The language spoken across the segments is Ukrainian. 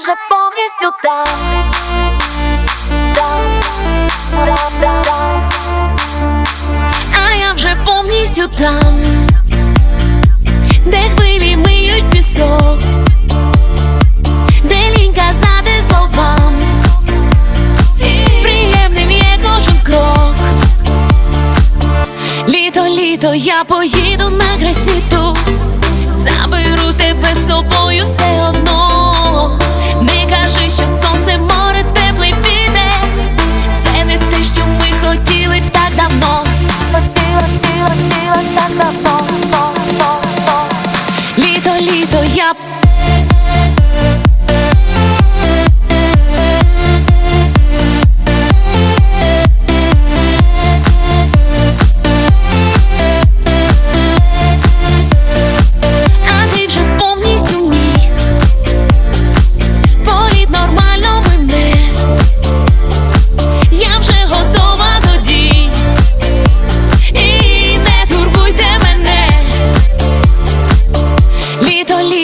вже повністю там. Там. А я вже повністю там, де хвилі миють пісок, де лінь казати словам, приємним є кожен крок. Літо, літо, я поїду на край світу, заберу тебе з собою все одно. Кажи, що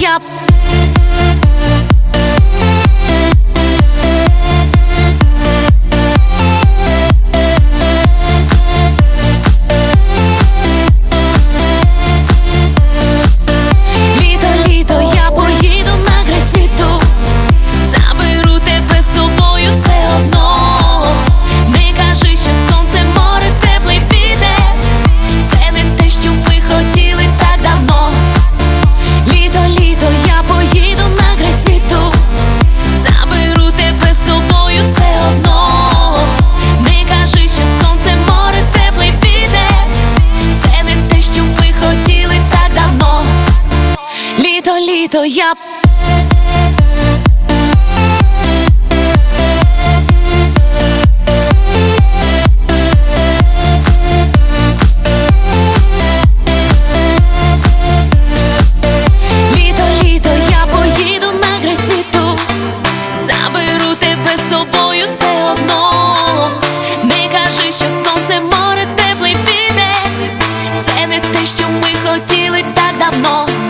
я що сонце, море, теплий піде. Це не те, що ми хотіли так давно.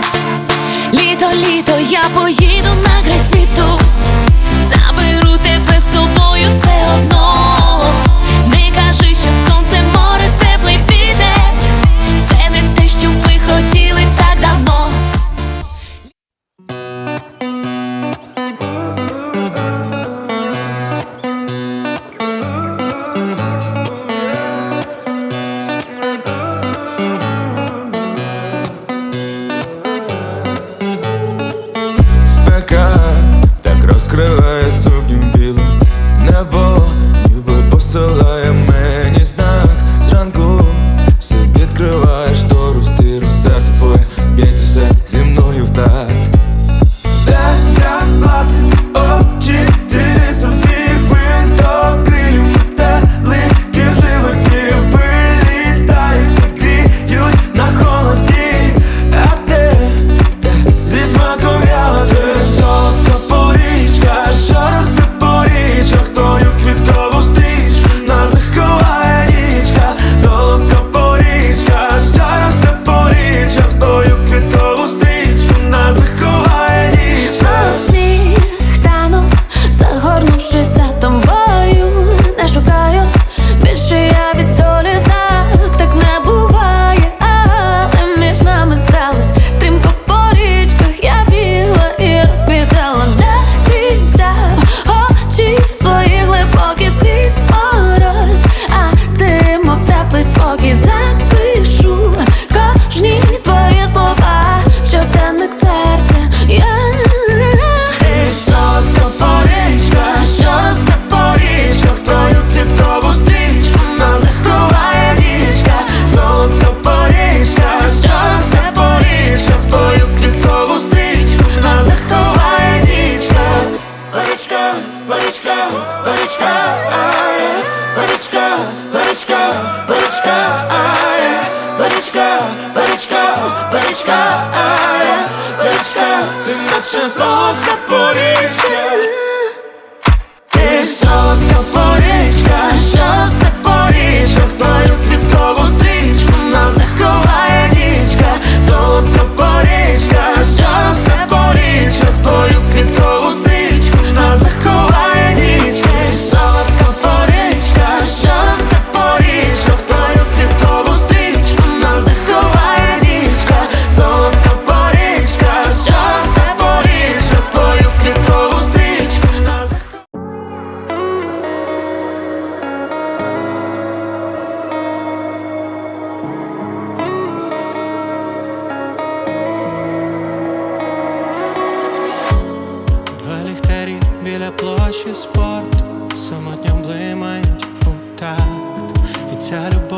Літо, я поїду на край світу. Борочка, борочка, ай, борочка, борочка, борочка, ай, борочка, ти наче солодка порічка, ти солодка порічка. try to